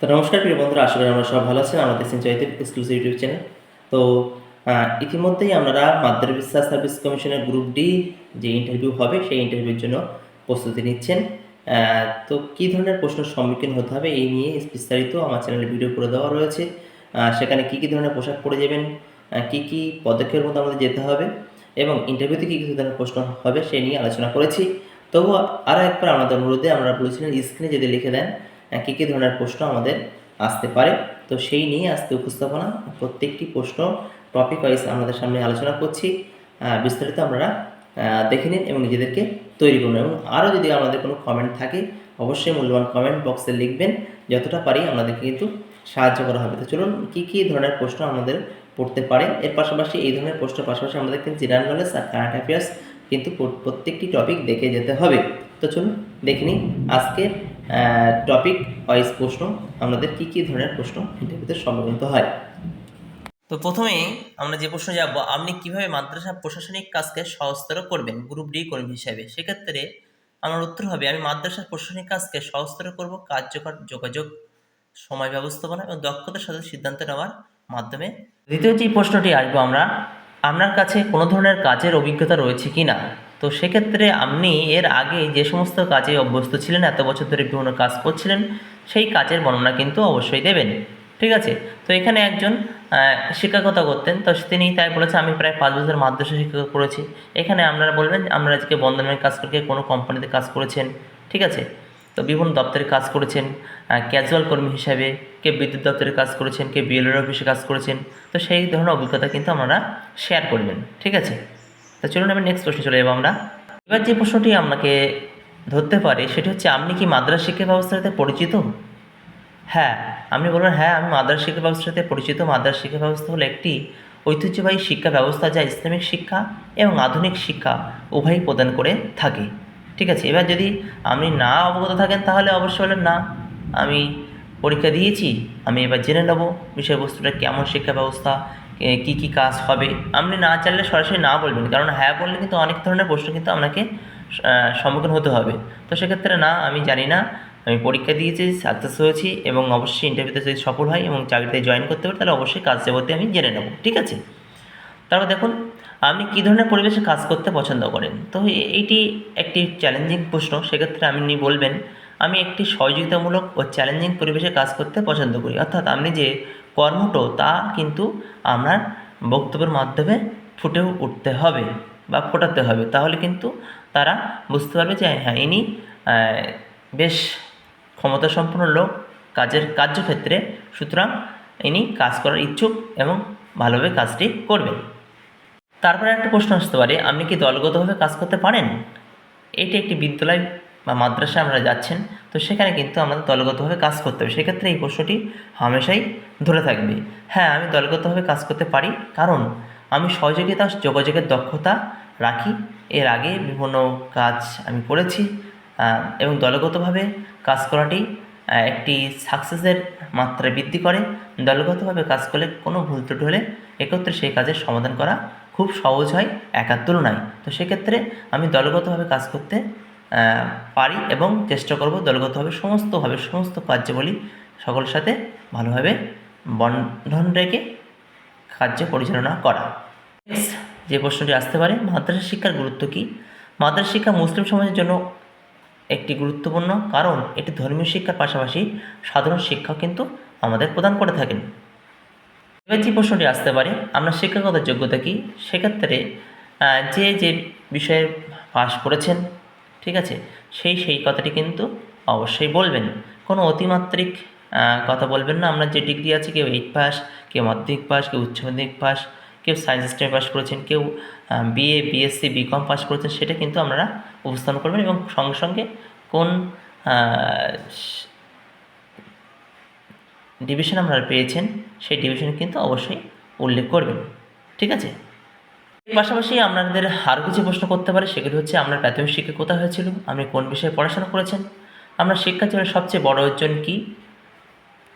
তো নমস্কার প্রিয় বন্ধুরা, আশা করি আমরা সব ভালো আছেন। আমাদের সিনচাইতে এক্সক্লুসিভ ইউটিউব চ্যানেল তো ইতিমধ্যেই আপনারা মাদ্রাস বিশ্বাস সার্ভিস কমিশনের গ্রুপ ডি যে ইন্টারভিউ হবে, সেই ইন্টারভিউর জন্য প্রস্তুতি নিচ্ছেন। তো কী ধরনের প্রশ্নের সম্মুখীন হতে হবে এই নিয়ে বিস্তারিত আমার চ্যানেলে ভিডিও করে দেওয়া রয়েছে। সেখানে কী কী ধরনের পোশাক পরে যাবেন কী কী পদক্ষেপের মধ্যে আমাদের যেতে হবে এবং ইন্টারভিউতে কী কী ধরনের প্রশ্ন হবে সেই নিয়ে আলোচনা করেছি। তবুও আরও একবার আমাদের অনুরোধে আমরা বলেছিলেন স্ক্রিনে যদি লিখে দেন কী কী ধরনের প্রশ্ন আমাদের আসতে পারে? তো সেই নিয়ে আজকে উপস্থাপনা, প্রত্যেকটি প্রশ্ন টপিক ওয়াইজ আমাদের সামনে আলোচনা করছি। বিস্তারিত আমরা দেখে নিন এবং নিজেদেরকে তৈরি করুন এবং আরও যদি আমাদের কোনো কমেন্ট থাকে, অবশ্যই মূল্যবান কমেন্ট বক্সে লিখবেন। যতটা পারি আমাদেরকে কিন্তু সাহায্য করা হবে। তো চলুন, কী কী ধরনের প্রশ্ন আমাদের পড়তে পারে? এর পাশাপাশি এই ধরনের প্রশ্নের পাশাপাশি আমাদের কিন্তু জেনারেল নলেজ আর কারেন্ট অ্যাফেয়ার্স কিন্তু প্রত্যেকটি টপিক দেখে যেতে হবে। তো চলুন, দেখে নিই আজকের টপিক ওয়াইজ প্রশ্ন, আমাদের কী কী ধরনের প্রশ্ন ইন্টারভিউতে সম্মিলিত হয়? তো প্রথমে আমরা যে প্রশ্ন যাব আপনি কীভাবে মাদ্রাসা প্রশাসনিক কাজকে সহজতর করবেন? গ্রুপ ডি কর্মী হিসাবে। সেক্ষেত্রে আমার উত্তর হবে, আমি মাদ্রাসার প্রশাসনিক কাজকে সহজতর করব কার্যকর যোগাযোগ, সময় ব্যবস্থাপনা এবং দক্ষতার সাথে সিদ্ধান্ত নেওয়ার মাধ্যমে। দ্বিতীয় যে প্রশ্নটি আসব আমরা, আপনার কাছে কোনো ধরনের কাজের অভিজ্ঞতা রয়েছে কি না তো সেক্ষেত্রে আপনি এর আগে যে সমস্ত কাজে অভ্যস্ত ছিলেন, এত বছর ধরে বিভিন্ন কাজ করছিলেন, সেই কাজের বর্ণনা কিন্তু অবশ্যই দেবেন। ঠিক আছে? তো এখানে একজন শিক্ষকতা করতেন। তো তিনি তাই বলেছে, আমি প্রায় পাঁচ বছর মাদ্রাসা শিক্ষক করেছি। এখানে আপনারা বলবেন আমরা আজকে বন্ধনের কাজ করে কোনো কোম্পানিতে কাজ করেছেন? ঠিক আছে? তো বিভিন্ন দপ্তরে কাজ করেছেন ক্যাজুয়াল কর্মী হিসাবে, কে বিদ্যুৎ দপ্তরে কাজ করেছেন, কে বিএলআর অফিসে কাজ করেছেন। তো সেই ধরনের অভিজ্ঞতা কিন্তু আপনারা শেয়ার করবেন। ঠিক আছে? তো চলুন আমি নেক্সট প্রশ্নে চলে যাব আমরা। এবার যে প্রশ্নটি আপনাকে ধরতে পারে, সেটি হচ্ছে, আপনি কি মাদ্রাস শিক্ষা ব্যবস্থার সাথে পরিচিত? হ্যাঁ আপনি বলবেন হ্যাঁ আমি মাদ্রাস শিক্ষা ব্যবস্থার সাথে পরিচিত। মাদ্রাস শিক্ষা ব্যবস্থা হলো একটি ঐতিহ্যবাহী শিক্ষা ব্যবস্থা যা ইসলামিক শিক্ষা এবং আধুনিক শিক্ষা উভয়ই প্রদান করে থাকে। ঠিক আছে, এবার যদি আপনি না অবগত থাকেন, তাহলে অবশ্যই বলেন না, আমি পরীক্ষা দিয়েছি, আমি এবার জেনে নেব বিষয়বস্তুটা কেমন শিক্ষা ব্যবস্থা কি কি কাজ হবে? আপনি না চাইলে সরাসরি না বলবেন। কারণ হ্যাঁ বললে কিন্তু অনেক ধরনের প্রশ্ন কিন্তু আপনাকে সম্মুখীন হতে হবে। তো সেক্ষেত্রে না, আমি জানি না। আমি পরীক্ষা দিয়েছি সাকসেস হয়েছি এবং অবশ্যই ইন্টারভিউতে যদি সফল হয় এবং চাকরিতে জয়েন করতে পারি, তাহলে অবশ্যই কাজ যাবতে আমি জেনে নেব। ঠিক আছে? তারপর দেখুন, আপনি কী ধরনের পরিবেশে কাজ করতে পছন্দ করেন? তো এইটি একটি চ্যালেঞ্জিং প্রশ্ন। সেক্ষেত্রে আপনি বলবেন, আমি একটি সহযোগিতামূলক ও চ্যালেঞ্জিং পরিবেশে কাজ করতে পছন্দ করি। অর্থাৎ আপনি যে কর্মটো তা কিন্তু আপনার বক্তব্যের মাধ্যমে ফুটেও উঠতে হবে বা ফোটাতে হবে। তাহলে কিন্তু তারা বুঝতে পারবে যে হ্যাঁ ইনি বেশ ক্ষমতাসম্পন্ন লোক, কাজের কার্যক্ষেত্রে সুতরাং ইনি কাজ করার ইচ্ছুক এবং ভালোভাবে কাজটি করবেন। তারপরে একটা প্রশ্ন আসতে পারে, আপনি কি দলগতভাবে কাজ করতে পারেন? এটি একটি বিদ্যালয় বা মাদ্রাসায় আমরা যাচ্ছেন, তো সেখানে কিন্তু আমাদের দলগতভাবে কাজ করতে হবে। সেক্ষেত্রে এই প্রশ্নটি হামেশাই ধরে থাকবে। হ্যাঁ আমি দলগতভাবে কাজ করতে পারি, কারণ আমি সহযোগিতা, যোগাযোগের দক্ষতা রাখি। এর আগে বিভিন্ন কাজ আমি করেছি এবং দলগতভাবে কাজ করাটি একটি সাকসেসের মাত্রা বৃদ্ধি করে। দলগতভাবে কাজ করলে কোনো ভুল ত্রুটি হলে একত্রে সেই কাজের সমাধান করা খুব সহজ হয় একার তুলনায় তো সেক্ষেত্রে আমি দলগতভাবে কাজ করতে পারি এবং চেষ্টা করব দলগতভাবে, সমস্তভাবে, সমস্ত কার্যাবলী সকলের সাথে ভালোভাবে বন্ধন রেখে কার্য পরিচালনা করা। যে প্রশ্নটি আসতে পারে, মাদ্রাসা শিক্ষার গুরুত্ব কী? মাদ্রাসা শিক্ষা মুসলিম সমাজের জন্য একটি গুরুত্বপূর্ণ কারণ। এটি ধর্মীয় শিক্ষার পাশাপাশি সাধারণ শিক্ষা কিন্তু আমাদের প্রদান করে থাকেন। এবার যে প্রশ্নটি আসতে পারে, আমরা শিক্ষাগত যোগ্যতা কী? সেক্ষেত্রে যে যে বিষয়ে পাশ করেছেন ঠিক আছে? সেই সেই কথাটি কিন্তু অবশ্যই বলবেন। কোনো অতিমাত্রিক কথা বলবেন না। আমরা যে ডিগ্রি আছে, কেউ এইট পাস কেউ মাধ্যমিক পাস কেউ উচ্চ মাধ্যমিক পাস কেউ সায়েন্স স্ট্রিমে পাস করেছেন, কেউ বিএ বিএসসি বিকম পাস করেছেন, সেটা কিন্তু আপনারা উপস্থাপন করবেন এবং সঙ্গে সঙ্গে কোন ডিভিশন আপনারা পেয়েছেন, সেই ডিভিশন কিন্তু অবশ্যই উল্লেখ করবেন। ঠিক আছে? পাশাপাশি আপনাদের আরও কিছু প্রশ্ন করতে পারে, সেগুলি হচ্ছে আপনার প্রাথমিক শিক্ষা কোথায় হয়েছিল, আপনি কোন বিষয়ে পড়াশোনা করেছেন, আপনার শিক্ষার জন্য সবচেয়ে বড় অর্জন কী,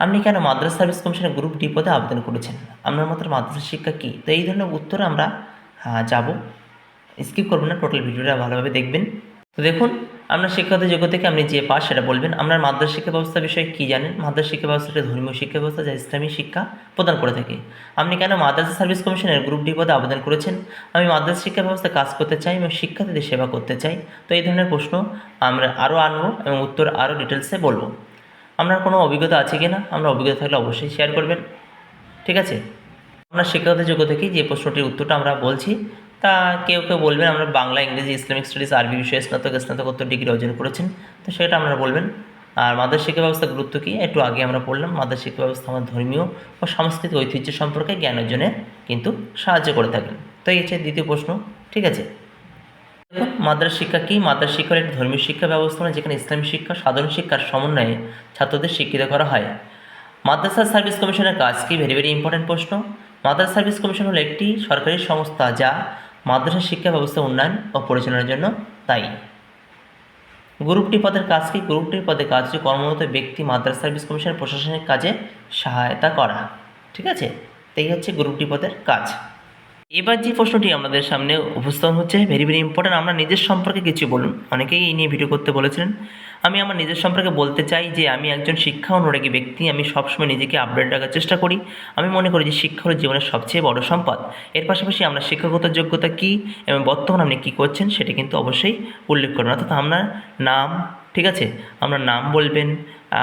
আপনি কেন মাদ্রাস সার্ভিস কমিশনের গ্রুপ ডি পদে আবেদন করেছেন, আপনার মতো মাদ্রাসা শিক্ষা কী, তো এই ধরনের উত্তরে আমরা যাব স্কিপ করবেন না টোটাল ভিডিওটা ভালোভাবে দেখবেন, তো দেখুন আপনার শিক্ষাগত যোগ্য থেকে আপনি যে পাস সেটা বলবেন? আপনার মাদ্রাসা শিক্ষা ব্যবস্থা বিষয়ে কী জানেন? মাদ্রাসা শিক্ষা ব্যবস্থা একটা ধর্মীয় শিক্ষা ব্যবস্থা যা ইসলামী শিক্ষা প্রদান করে থাকে। আপনি কেন মাদ্রাসা সার্ভিস কমিশনের গ্রুপ ডি পদে আবেদন করেছেন? আমি মাদ্রাসা শিক্ষা ব্যবস্থায় কাজ করতে চাই এবং শিক্ষার্থীদের সেবা করতে চাই। তো এই ধরনের প্রশ্ন আমরা আরও আনব এবং উত্তর আরও ডিটেলসে বলব। আপনার কোনো অভিজ্ঞতা আছে কি না আমরা অভিজ্ঞতা থাকলে অবশ্যই শেয়ার করবেন। ঠিক আছে? আপনার শিক্ষাগত যোগ্য থেকেই যে প্রশ্নটির উত্তরটা আমরা বলছি তা কেউ কেউ বলবেন, আমরা বাংলা, ইংরেজি ইসলামিক স্টাডিজ আরবি বিষয়ে স্নাতক, স্নাতকোত্তর ডিগ্রি অর্জন করেছেন, তো সেটা আপনারা বলবেন। আর মাদ্রাসা শিক্ষা ব্যবস্থার গুরুত্ব কী? একটু আগে আমরা পড়লাম, মাদ্রাসা শিক্ষা ব্যবস্থা আমার ধর্মীয় ও সাংস্কৃতিক ঐতিহ্য সম্পর্কে জ্ঞান অর্জনে কিন্তু সাহায্য করে থাকেন। তো এই হচ্ছে দ্বিতীয় প্রশ্ন, ঠিক আছে? দেখুন মাদ্রাসা শিক্ষা কি? মাদ্রাসা শিক্ষার একটি ধর্মীয় শিক্ষা ব্যবস্থাপনা যেখানে ইসলামী শিক্ষা, সাধারণ শিক্ষার সমন্বয়ে ছাত্রদের শিক্ষিত করা হয়। মাদ্রাসা সার্ভিস কমিশনের কাজ কি? ভেরি ভেরি ইম্পর্টেন্ট প্রশ্ন। মাদ্রাসা সার্ভিস কমিশন হলো একটি সরকারি সংস্থা যা মাদ্রাসা শিক্ষা ব্যবস্থা উন্নয়ন ও পরিচালনার জন্য দায়ী। গ্রুপটি পদের কাজ কি গ্রুপটি পদের কাজ হচ্ছে কর্মরত ব্যক্তি মাদ্রাসা সার্ভিস কমিশনের প্রশাসনিক কাজে সহায়তা করা। ঠিক আছে? তাই হচ্ছে গ্রুপটি পদের কাজ। এবার যে প্রশ্নটি আমাদের সামনে উপস্থাপন হচ্ছে ভেরি ভেরি ইম্পর্টেন্ট আমরা নিজের সম্পর্কে কিছু বলুন। অনেকেই এই নিয়ে ভিডিও করতে বলেছিলেন। আমি আমার নিজের সম্পর্কে বলতে চাই যে আমি একজন শিক্ষা অনুরাগী ব্যক্তি, আমি সবসময় নিজেকে আপডেট রাখার চেষ্টা করি। আমি মনে করি যে শিক্ষা হলো জীবনের সবচেয়ে বড় সম্পদ। এর পাশাপাশি আমরা শিক্ষাগত যোগ্যতা কী এবং বর্তমানে আপনি কী করছেন সেটা কিন্তু অবশ্যই উল্লেখ করবেন। অর্থাৎ আপনার নাম, ঠিক আছে? আপনার নাম বলবেন,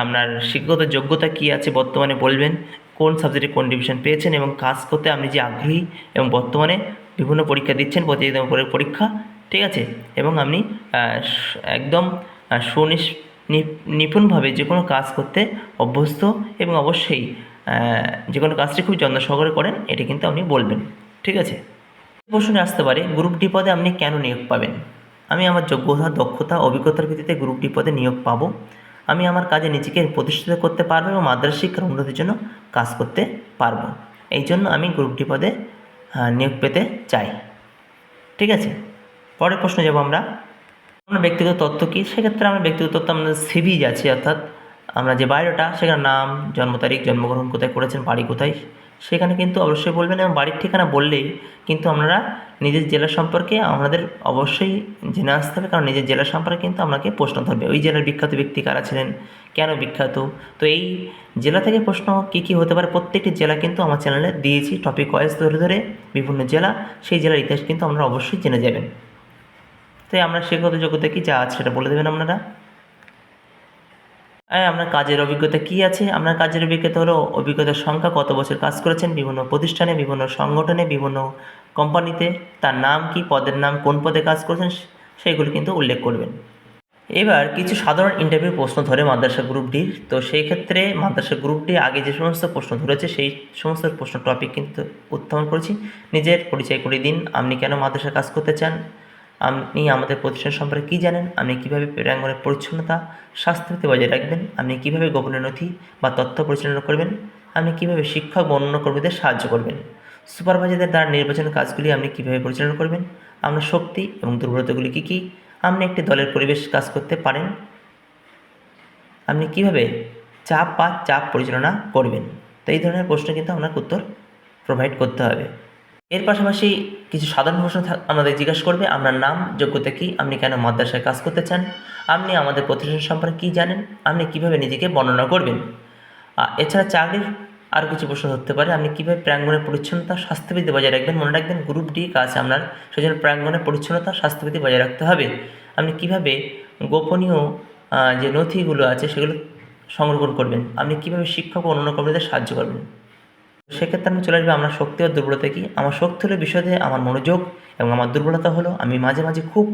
আপনার শিক্ষাগত যোগ্যতা কী আছে বর্তমানে বলবেন, কোন সাবজেক্টে কোন ডিভিশন পেয়েছেন এবং কাজ করতে আপনি যে আগ্রহী এবং বর্তমানে বিভিন্ন পরীক্ষা দিচ্ছেন, প্রতিযোগিতামূলক পরীক্ষা, ঠিক আছে? এবং আপনি একদম সুনিশ নিপুণভাবে যে কোনো কাজ করতে অভ্যস্ত এবং অবশ্যই যে কোনো কাজটি খুব যত্ন সহকারে করেন, এটা কিন্তু আপনি বলবেন। ঠিক আছে? প্রশ্নে আসতে পারে, গ্রুপ ডি পদে আপনি কেন নিয়োগ পাবেন? আমি আমার যোগ্যতা, দক্ষতা, অভিজ্ঞতার ভিত্তিতে গ্রুপ ডি পদে নিয়োগ পাব। আমি আমার কাজে নিজেকে প্রতিষ্ঠিত করতে পারব এবং মাদ্রাসা শিক্ষার উন্নতির জন্য কাজ করতে পারব। এই জন্য আমি গ্রুপ ডি পদে নিয়োগ পেতে চাই। ঠিক আছে? পরের প্রশ্ন যাব আমরা। আমরা ব্যক্তিগত তথ্য কী? সেক্ষেত্রে আমরা ব্যক্তিগত তথ্য আমাদের সিভি আছে, অর্থাৎ আমরা যে বায়োডাটা, সেখানে নাম, জন্ম তারিখ, জন্মগ্রহণ কোথায় করেছেন, বাড়ি কোথায়, সেখানে কিন্তু অবশ্যই বলবেন এবং বাড়ির ঠিকানা বললেই কিন্তু আপনারা নিজের জেলা সম্পর্কে আমাদের অবশ্যই জেনে আসতে হবে, কারণ নিজের জেলা সম্পর্কে কিন্তু আপনাকে প্রশ্ন ধরবে। ওই জেলার বিখ্যাত ব্যক্তি কারা ছিলেন? কেন বিখ্যাত? তো এই জেলা থেকে প্রশ্ন কী কী হতে পারে? প্রত্যেকটি জেলা কিন্তু আমার চ্যানেলে দিয়েছি। টপিক ওয়াইজ ধরে ধরে বিভিন্ন জেলা, সেই জেলার ইতিহাস কিন্তু আপনারা অবশ্যই জেনে যাবেন। তাই আমরা শিক্ষাগত যোগ্যতা কী যা আছে সেটা বলে দেবেন আপনারা। আপনার কাজের অভিজ্ঞতা কী আছে? আপনার কাজের অভিজ্ঞতা হলো অভিজ্ঞতার সংখ্যা, কত বছর কাজ করেছেন, বিভিন্ন প্রতিষ্ঠানে, বিভিন্ন সংগঠনে, বিভিন্ন কোম্পানিতে, তার নাম কি, পদের নাম, কোন পদে কাজ করেছেন, সেইগুলো কিন্তু উল্লেখ করবেন। এবার কিছু সাধারণ ইন্টারভিউ প্রশ্ন ধরে মাদ্রাসা গ্রুপ ডির তো সেই ক্ষেত্রে মাদ্রাসা গ্রুপ ডি আগে যে সমস্ত প্রশ্ন ধরেছে, সেই সমস্ত প্রশ্ন টপিক কিন্তু উত্থাপন করেছি। নিজের পরিচয় করে দিন, আপনি কেন মাদ্রাসা কাজ করতে চান? আপনি আমাদের প্রতিষ্ঠান সম্পর্কে কী জানেন? আপনি কীভাবে প্রাঙ্গনের পরিচ্ছন্নতা স্বাস্থ্যবিধি বজায় রাখবেন? আপনি কীভাবে গোপনীয় নথি বা তথ্য পরিচালনা করবেন? আপনি কীভাবে শিক্ষক বা অন্যান্য কর্মীদের সাহায্য করবেন? সুপারভাইজারদের দ্বারা নির্বাচনের কাজগুলি আপনি কীভাবে পরিচালনা করবেন? আপনার শক্তি এবং দুর্বলতাগুলি কী কী? আপনি একটি দলের পরিবেশ কাজ করতে পারেন? আপনি কীভাবে চাপ বা চাপ পরিচালনা করবেন? তো এই ধরনের প্রশ্ন কিন্তু আপনাকে উত্তর প্রোভাইড করতে হবে। এর পাশাপাশি কিছু সাধারণ প্রশ্ন আমাদের জিজ্ঞাসা করবে আপনার নাম, যোগ্যতা কী, আপনি কেন মাদ্রাসায় কাজ করতে চান, আপনি আমাদের প্রতিষ্ঠান সম্পর্কে কী জানেন, আপনি কীভাবে নিজেকে বর্ণনা করবেন? এছাড়া চাকরির আরও কিছু প্রশ্ন ধরতে পারে, আপনি কীভাবে প্রাঙ্গণের পরিচ্ছন্নতা, স্বাস্থ্যবিধি বজায় রাখবেন, মনে রাখবেন গ্রুপ ডি কাজ আপনার সেজন্য প্রাঙ্গণের পরিচ্ছন্নতা, স্বাস্থ্যবিধি বজায় রাখতে হবে। আপনি কীভাবে গোপনীয় যে নথিগুলো আছে সেগুলো সংরক্ষণ করবেন, আপনি কীভাবে শিক্ষক ও অন্যান্য কর্মীদের সাহায্য করবেন? সেক্ষেত্রে আমি চলে আসবে আমার শক্তি ও দুর্বলতা কি? আমার শক্তি হলো বিষয়ে আমার মনোযোগ এবং আমার দুর্বলতা হলো আমি মাঝে মাঝে খুব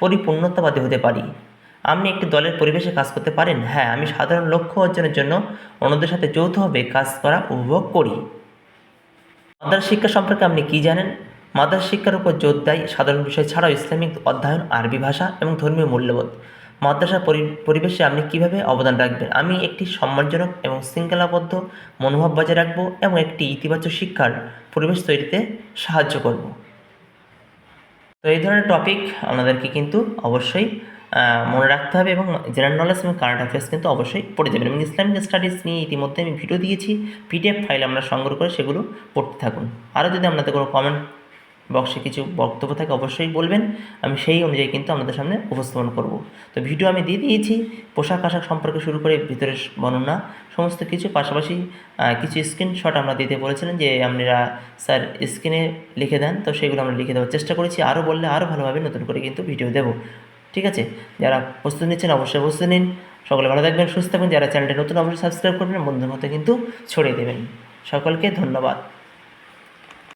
পরিপূর্ণতাবাদী হতে পারি। আপনি একটি দলের পরিবেশে কাজ করতে পারেন? হ্যাঁ আমি সাধারণ লক্ষ্য অর্জনের জন্য অন্যদের সাথে যৌথভাবে কাজ করা উপভোগ করি। মাদ্রাসা শিক্ষা সম্পর্কে আপনি কি জানেন? মাদ্রাসা শিক্ষার উপর জোর দেয় সাধারণ বিষয় ছাড়াও ইসলামিক অধ্যয়ন, আরবি ভাষা এবং ধর্মীয় মূল্যবোধ। মাদ্রাসা পরি- পরিবেশে আপনি কীভাবে অবদান রাখবেন? আমি একটি সম্মানজনক এবং শৃঙ্খলাবদ্ধ মনোভাব বজায় রাখব এবং একটি ইতিবাচক শিক্ষার পরিবেশ তৈরিতে সাহায্য করব। তো এই ধরনের টপিক আপনাদেরকে কিন্তু অবশ্যই মনে রাখতে হবে এবং জেনারেল নলেজ এবং কারেন্ট অ্যাফেয়ার্স কিন্তু অবশ্যই পড়ে যাবেন এবং ইসলামিক স্টাডিজ নিয়ে ইতিমধ্যে আমি ভিডিও দিয়েছি পিডিএফ ফাইল আমরা সংগ্রহ করে সেগুলো পড়তে থাকুন। আরও যদি আপনাদের কোনো কমেন্ট বক্সে কিছু বক্তব্য থাকে, অবশ্যই বলবেন। আমি সেই অনুযায়ী কিন্তু আপনাদের সামনে উপস্থাপন করব। তো ভিডিও আমি দিয়ে দিয়েছি, পোশাক আশাক সম্পর্কে শুরু করে ভিতরের বর্ণনা, সমস্ত কিছু। পাশাপাশি কিছু স্ক্রিনশট আমরা দিতে বলেছিলেন যে আপনারা স্যার স্ক্রিনে লিখে দেন, তো সেগুলো আমরা লিখে দেওয়ার চেষ্টা করেছি। আরও বললে আরও ভালোভাবে নতুন করে কিন্তু ভিডিও দেবো। ঠিক আছে? যারা প্রস্তুত নিচ্ছেন অবশ্যই প্রস্তুতি নিন। সকলে ভালো থাকবেন, সুস্থ থাকবেন। যারা চ্যানেলটা নতুন, অবশ্যই সাবস্ক্রাইব করবেন। বন্ধুর মতো কিন্তু ছড়িয়ে দেবেন। সকলকে ধন্যবাদ।